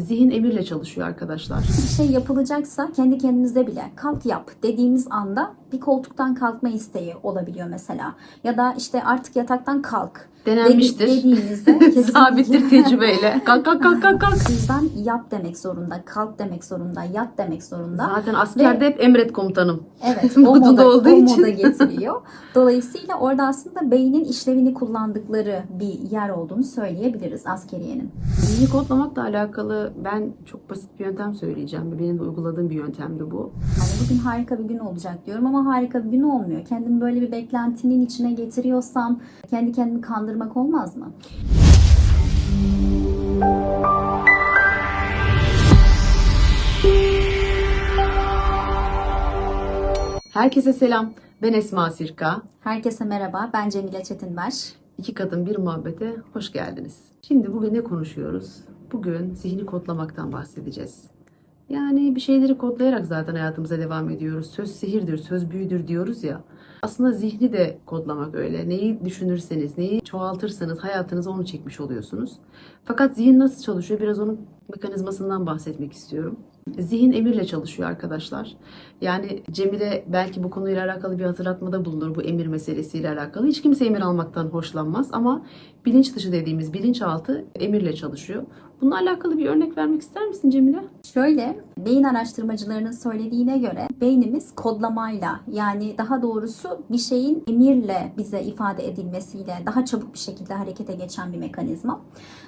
Zihin emirle çalışıyor arkadaşlar. bir şey yapılacaksa kendi kendimize bile kalk yap dediğimiz anda bir koltuktan kalkma isteği olabiliyor mesela. Ya da işte artık yataktan kalk Denenmiştir. dedi- dediğimizde kesinlikle- Sabittir tecrübeyle. Kalk kalk kalk kalk kalk. O yüzden yap demek zorunda, kalk demek zorunda, yat demek zorunda. Zaten askerde hep emret komutanım. Evet, o moda, olduğu o için. moda getiriyor. Dolayısıyla orada aslında beynin işlevini kullandıkları bir yer olduğunu söyleyebiliriz askeriyenin. Zihni kodlamakla alakalı ben çok basit bir yöntem söyleyeceğim. Benim uyguladığım bir yöntemdi bu. Hani bugün harika bir gün olacak diyorum ama harika bir gün olmuyor. Kendimi böyle bir beklentinin içine getiriyorsam kendi kendimi kandırmak olmaz mı? Herkese selam. Ben Esma Sirka. Herkese merhaba, ben Cemile Çetinbaş. İki kadın bir muhabbete hoş geldiniz. Şimdi bugün ne konuşuyoruz? Bugün zihni kodlamaktan bahsedeceğiz. Yani bir şeyleri kodlayarak zaten hayatımıza devam ediyoruz. Söz sihirdir, söz büyüdür diyoruz ya. Aslında zihni de kodlamak öyle. Neyi düşünürseniz, neyi çoğaltırsanız hayatınıza onu çekmiş oluyorsunuz. Fakat zihin nasıl çalışıyor? Biraz onun mekanizmasından bahsetmek istiyorum. Zihin emirle çalışıyor arkadaşlar. Yani Cemile belki bu konuyla alakalı bir hatırlatmada bulunur bu emir meselesiyle alakalı. Hiç kimse emir almaktan hoşlanmaz ama bilinç dışı dediğimiz bilinçaltı emirle çalışıyor. Bununla alakalı bir örnek vermek ister misin Cemile? Şöyle, beyin araştırmacılarının söylediğine göre beynimiz kodlamayla yani daha doğrusu bir şeyin emirle bize ifade edilmesiyle daha çabuk bir şekilde harekete geçen bir mekanizma.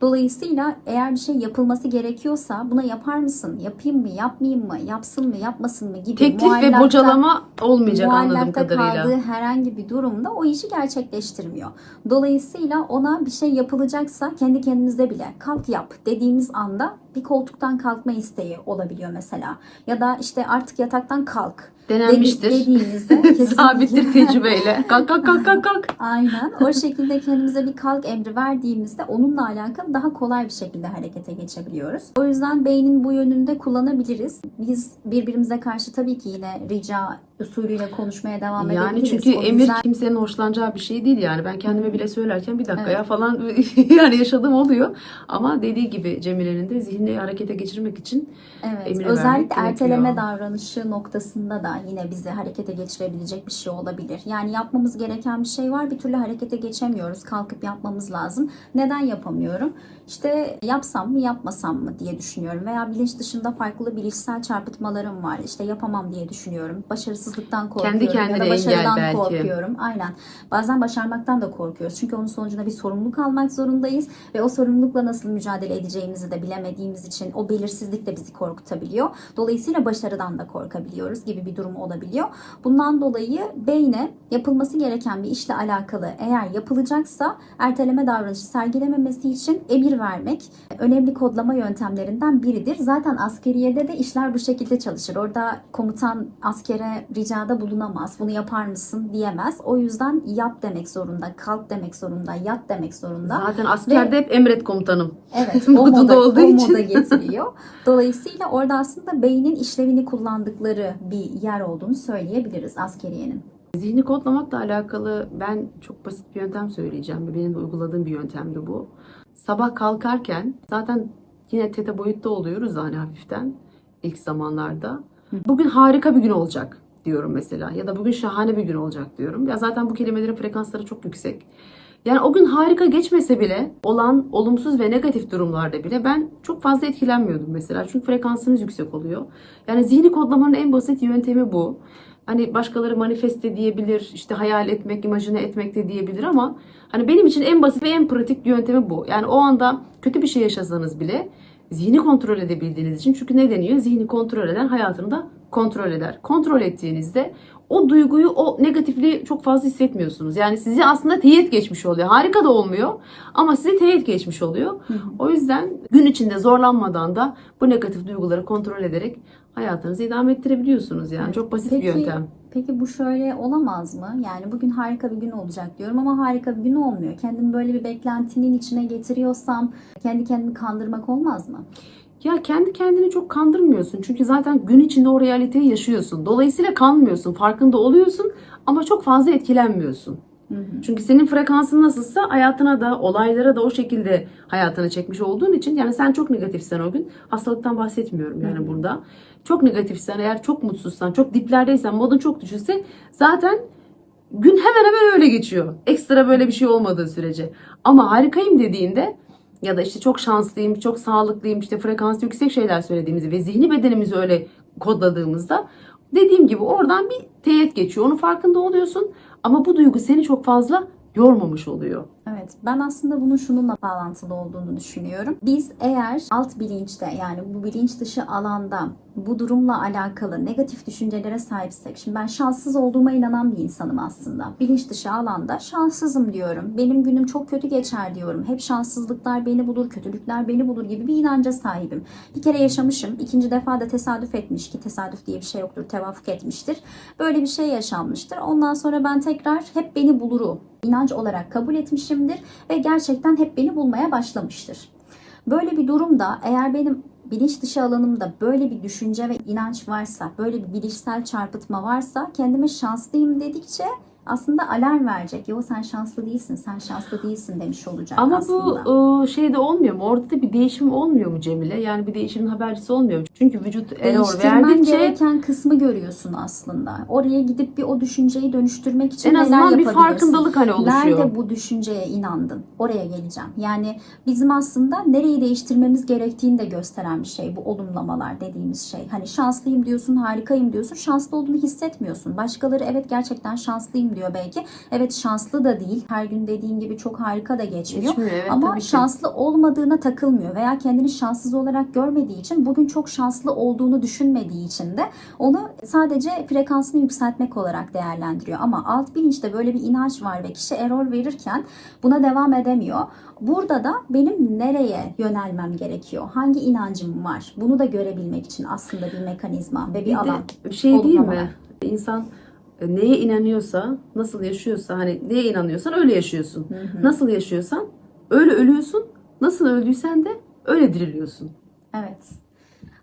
Dolayısıyla eğer bir şey yapılması gerekiyorsa buna yapar mısın, yapayım mı, yapmayayım mı, yapsın mı, yapmasın mı gibi Teklif ve bocalama olmayacak anladığım kadarıyla. kaldığı herhangi bir durumda o işi gerçekleştirmiyor. Dolayısıyla ona bir şey yapılacaksa kendi kendimize bile kalk yap dediğimiz anda bir koltuktan kalkma isteği olabiliyor mesela. Ya da işte artık yataktan kalk Denenmiştir. dedi- kesinlikle- Sabittir tecrübeyle. Kalk kalk kalk kalk kalk. Aynen. O şekilde kendimize bir kalk emri verdiğimizde onunla alakalı daha kolay bir şekilde harekete geçebiliyoruz. O yüzden beynin bu yönünde kullanabiliriz. Biz birbirimize karşı tabii ki yine rica usulüyle konuşmaya devam Yani edebiliriz. çünkü O emir güzel- kimsenin hoşlanacağı bir şey değil yani. Ben kendime bile söylerken bir dakika ya falan yani yaşadığım oluyor. Ama dediği gibi Cemile'nin de zihni harekete geçirmek için Evet, emir özellikle gerekiyor. erteleme davranışı noktasında da yine bizi harekete geçirebilecek bir şey olabilir. Yani yapmamız gereken bir şey var, bir türlü harekete geçemiyoruz. Kalkıp yapmamız lazım. Neden yapamıyorum? İşte yapsam mı, yapmasam mı diye düşünüyorum. Veya bilinç dışında farklı bilişsel çarpıtmalarım var. İşte yapamam diye düşünüyorum. Başarısızlıktan korkuyorum. Kendi kendine ya da engel başarıdan belki. korkuyorum. Aynen. Bazen başarmaktan da korkuyoruz. Çünkü onun sonucunda bir sorumluluk almak zorundayız ve o sorumlulukla nasıl mücadele edeceğimizi de bilemediğimiz için o belirsizlik de bizi korkutabiliyor. Dolayısıyla başarıdan da korkabiliyoruz gibi bir durum olabiliyor. Bundan dolayı beyne yapılması gereken bir işle alakalı eğer yapılacaksa erteleme davranışı sergilememesi için emir vermek önemli kodlama yöntemlerinden biridir. Zaten askeriyede de işler bu şekilde çalışır. Orada komutan askere ricada bulunamaz. Bunu yapar mısın diyemez. O yüzden yap demek zorunda, kalk demek zorunda, yat demek zorunda. zaten askerde hep emret komutanım. Evet, o moda, olduğu o için. moda getiriyor. Dolayısıyla orada aslında beynin işlevini kullandıkları bir yer olduğunu söyleyebiliriz askeriyenin. Zihni kodlamakla alakalı ben çok basit bir yöntem söyleyeceğim. Benim de uyguladığım bir yöntemdi bu. Sabah kalkarken zaten yine teta boyutta oluyoruz hani hafiften ilk zamanlarda. Bugün harika bir gün olacak diyorum mesela ya da bugün şahane bir gün olacak diyorum. Ya zaten bu kelimelerin frekansları çok yüksek. Yani o gün harika geçmese bile olan olumsuz ve negatif durumlarda bile ben çok fazla etkilenmiyordum mesela. Çünkü frekansınız yüksek oluyor. Yani zihni kodlamanın en basit yöntemi bu. Hani başkaları manifeste diyebilir, işte hayal etmek, imajine etmek de diyebilir ama hani benim için en basit ve en pratik yöntemi bu. Yani o anda kötü bir şey yaşasanız bile zihni kontrol edebildiğiniz için. Çünkü ne deniyor? Zihni kontrol eden hayatını da kontrol eder. Kontrol ettiğinizde o duyguyu, o negatifliği çok fazla hissetmiyorsunuz. Yani sizi aslında teyit geçmiş oluyor. Harika da olmuyor ama sizi teyit geçmiş oluyor. O yüzden gün içinde zorlanmadan da bu negatif duyguları kontrol ederek hayatınızı idame ettirebiliyorsunuz. Yani çok basit bir yöntem. Peki bu şöyle olamaz mı? Yani bugün harika bir gün olacak diyorum ama harika bir gün olmuyor. Kendimi böyle bir beklentinin içine getiriyorsam kendi kendimi kandırmak olmaz mı? Ya kendi kendini çok kandırmıyorsun. Çünkü zaten gün içinde o realiteyi yaşıyorsun. Dolayısıyla kanmıyorsun. Farkında oluyorsun ama çok fazla etkilenmiyorsun. Çünkü senin frekansın nasılsa hayatına da olaylara da o şekilde hayatına çekmiş olduğun için yani sen çok negatifsen o gün hastalıktan bahsetmiyorum yani burada. Çok negatifsen eğer çok mutsuzsan çok diplerdeysen modun çok düşükse zaten gün hemen hemen öyle geçiyor. Ekstra böyle bir şey olmadığı sürece. Ama harikayım dediğinde ya da işte çok şanslıyım, çok sağlıklıyım, işte frekansı yüksek şeyler söylediğimizde ve zihni bedenimizi öyle kodladığımızda dediğim gibi oradan bir teyit geçiyor. Onun farkında oluyorsun ama bu duygu seni çok fazla yormamış oluyor. Evet, ben aslında bunun şununla bağlantılı olduğunu düşünüyorum. Biz eğer alt bilinçte yani bu bilinç dışı alanda bu durumla alakalı negatif düşüncelere sahipsek, şimdi ben şanssız olduğuma inanan bir insanım aslında. Bilinç dışı alanda şanssızım diyorum. Benim günüm çok kötü geçer diyorum. Hep şanssızlıklar beni bulur, kötülükler beni bulur gibi bir inanca sahibim. Bir kere yaşamışım, ikinci defa da tesadüf etmiş ki tesadüf diye bir şey yoktur, tevafuk etmiştir. Böyle bir şey yaşanmıştır. Ondan sonra ben tekrar hep beni buluru inanç olarak kabul etmişimdir ve gerçekten hep beni bulmaya başlamıştır. Böyle bir durumda eğer benim bilinç dışı alanımda böyle bir düşünce ve inanç varsa, böyle bir bilişsel çarpıtma varsa kendime şanslıyım dedikçe aslında alarm verecek. Yo sen şanslı değilsin, sen şanslı değilsin demiş olacak Ama aslında. bu e, şeyde olmuyor mu? Orada da bir değişim olmuyor mu Cemile? Yani bir değişimin habercisi olmuyor mu? Çünkü vücut error verdikçe gereken kısmı görüyorsun aslında. Oraya gidip bir o düşünceyi dönüştürmek için en azından bir farkındalık hani oluşuyor. Nerede bu düşünceye inandın? Oraya geleceğim. Yani bizim aslında nereyi değiştirmemiz gerektiğini de gösteren bir şey bu olumlamalar dediğimiz şey. Hani şanslıyım diyorsun, harikayım diyorsun. Şanslı olduğunu hissetmiyorsun. Başkaları evet gerçekten şanslıyım diyor belki. Evet şanslı da değil. Her gün dediğin gibi çok harika da geçmiyor. Geçmiyor, evet, Ama tabii ki. şanslı olmadığına takılmıyor veya kendini şanssız olarak görmediği için bugün çok şanslı olduğunu düşünmediği için de onu sadece frekansını yükseltmek olarak değerlendiriyor. Ama alt bilinçte böyle bir inanç var ve kişi error verirken buna devam edemiyor. Burada da benim nereye yönelmem gerekiyor? Hangi inancım var? Bunu da görebilmek için aslında bir mekanizma ve bir, Bir alan. şey değil mi? İnsan neye inanıyorsa, nasıl yaşıyorsa, hani neye inanıyorsan öyle yaşıyorsun. Nasıl yaşıyorsan öyle ölüyorsun. Nasıl öldüysen de öyle diriliyorsun. Evet.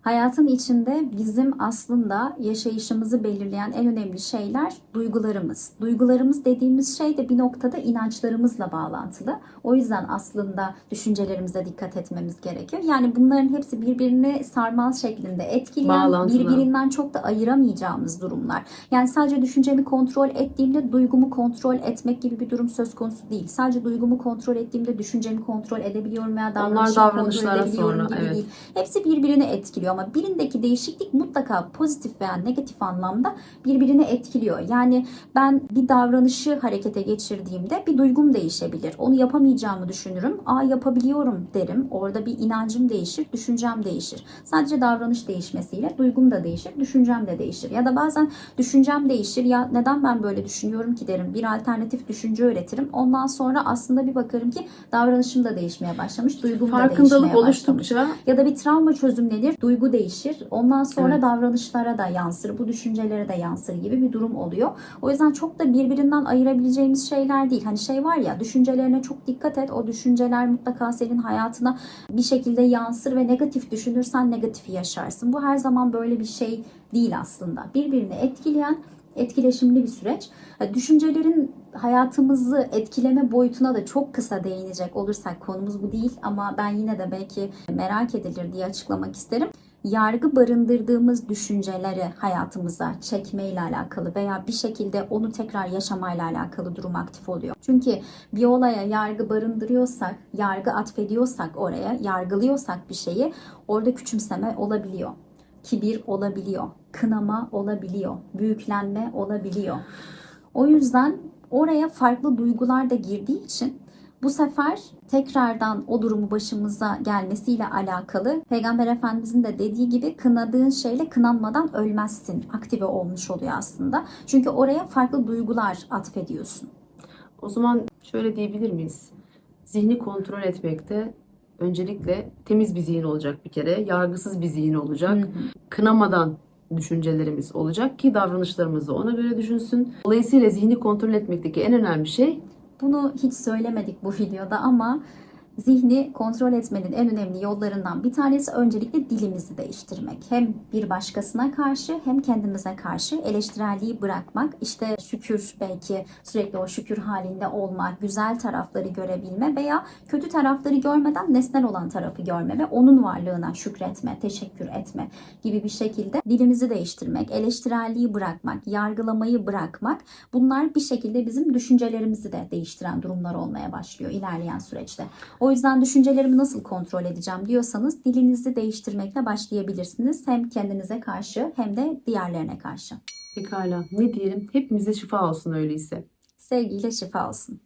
Hayatın içinde bizim aslında yaşayışımızı belirleyen en önemli şeyler duygularımız. Duygularımız dediğimiz şey de bir noktada inançlarımızla bağlantılı. O yüzden aslında düşüncelerimize dikkat etmemiz gerekiyor. Yani bunların hepsi birbirini sarmal şeklinde etkileyen, Bağlantılı. birbirinden çok da ayıramayacağımız durumlar. Yani sadece düşüncemi kontrol ettiğimde duygumu kontrol etmek gibi bir durum söz konusu değil. Sadece duygumu kontrol ettiğimde düşüncemi kontrol edebiliyorum veya davranışımı kontrol edebiliyorum sonra, gibi evet. değil. Hepsi birbirini etkiliyor ama birindeki değişiklik mutlaka pozitif veya negatif anlamda birbirini etkiliyor. Yani ben bir davranışı harekete geçirdiğimde bir duygum değişebilir. Onu yapamayacağımı düşünürüm. Aa yapabiliyorum derim. Orada bir inancım değişir, düşüncem değişir. Sadece davranış değişmesiyle duygum da değişir, düşüncem de değişir. Ya da bazen düşüncem değişir. Ya neden ben böyle düşünüyorum ki derim. Bir alternatif düşünce öğretirim. Ondan sonra aslında bir bakarım ki davranışım da değişmeye başlamış, duygum da Farkındalık değişmeye başlamış. oluştukça Ya da bir travma çözümlenir, duygu değişir. Ondan sonra Evet. davranışlara da yansır, bu düşüncelere de yansır gibi bir durum oluyor. O yüzden çok da birbirinden ayırabileceğimiz şeyler değil. Hani şey var ya, düşüncelerine çok dikkat et. O düşünceler mutlaka senin hayatına bir şekilde yansır ve negatif düşünürsen negatifi yaşarsın. Bu her zaman böyle bir şey değil aslında. Birbirini etkileyen etkileşimli bir süreç. Ha, Düşüncelerin hayatımızı etkileme boyutuna da çok kısa değinecek olursak konumuz bu değil ama ben yine de belki merak edilir diye açıklamak isterim. Yargı barındırdığımız düşünceleri hayatımıza çekmeyle alakalı veya bir şekilde onu tekrar yaşamayla alakalı durum aktif oluyor. Çünkü bir olaya yargı barındırıyorsak, yargı atfediyorsak oraya, yargılıyorsak bir şeyi orada küçümseme olabiliyor kibir olabiliyor, kınama olabiliyor, büyüklenme olabiliyor. O yüzden oraya farklı duygular da girdiği için bu sefer tekrardan o durumu başımıza gelmesiyle alakalı Peygamber Efendimizin de dediği gibi kınadığın şeyle kınanmadan ölmezsin aktive olmuş oluyor aslında. Çünkü oraya farklı duygular atfediyorsun. o zaman şöyle diyebilir miyiz? Zihni kontrol etmekte öncelikle temiz bir zihin olacak bir kere. Yargısız bir zihin olacak. Kınamadan düşüncelerimiz olacak ki davranışlarımız da ona göre düşünsün. Dolayısıyla zihni kontrol etmekteki en önemli şey Bunu hiç söylemedik bu videoda ama Zihni kontrol etmenin en önemli yollarından bir tanesi öncelikle dilimizi değiştirmek. Hem bir başkasına karşı hem kendimize karşı eleştirelliği bırakmak. İşte şükür belki sürekli o şükür halinde olmak, güzel tarafları görebilme veya kötü tarafları görmeden nesnel olan tarafı görme ve onun varlığına şükretme, teşekkür etme gibi bir şekilde dilimizi değiştirmek, eleştirelliği bırakmak, yargılamayı bırakmak bunlar bir şekilde bizim düşüncelerimizi de değiştiren durumlar olmaya başlıyor ilerleyen süreçte. O yüzden düşüncelerimi nasıl kontrol edeceğim diyorsanız dilinizi değiştirmekle başlayabilirsiniz. Hem kendinize karşı hem de diğerlerine karşı. Pekala. Ne diyelim? Hepimize şifa olsun öyleyse. Sevgiyle şifa olsun.